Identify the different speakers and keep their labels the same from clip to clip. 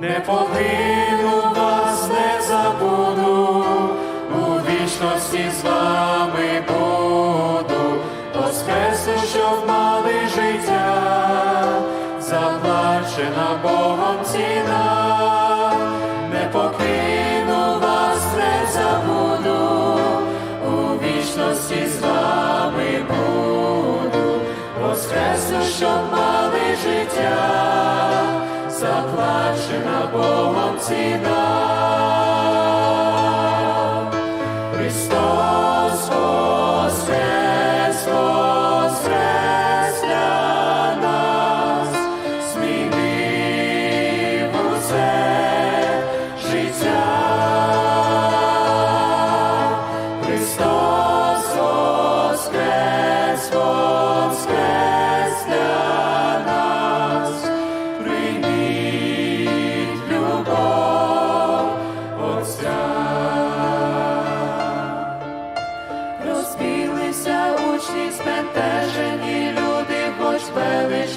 Speaker 1: не покину вас, не забуду, у вічності з вами буду, Воскресу, що в мали життя, заплачена Богом ціна, не покину вас, не забуду, у вічності з вами буду, воскреслю, що мали. Заплачена Богом ціна.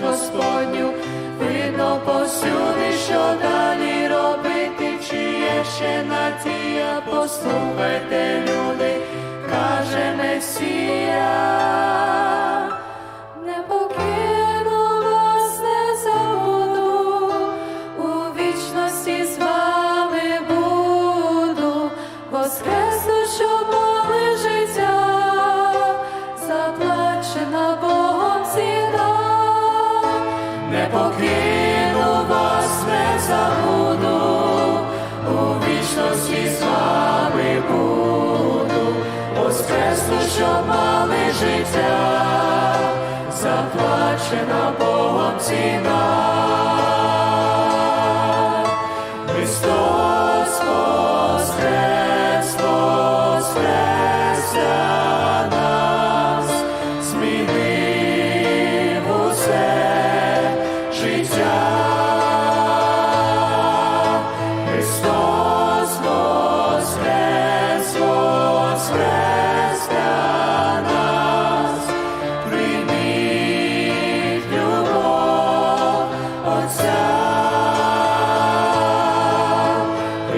Speaker 1: Господню, видно посюди, що далі робити, чи є ще надія, послухайте, люди, каже Месія. Забуду, у вічності з буду, воскресну, щоб мали життя, заплачена Богом ціна.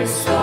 Speaker 1: Christ.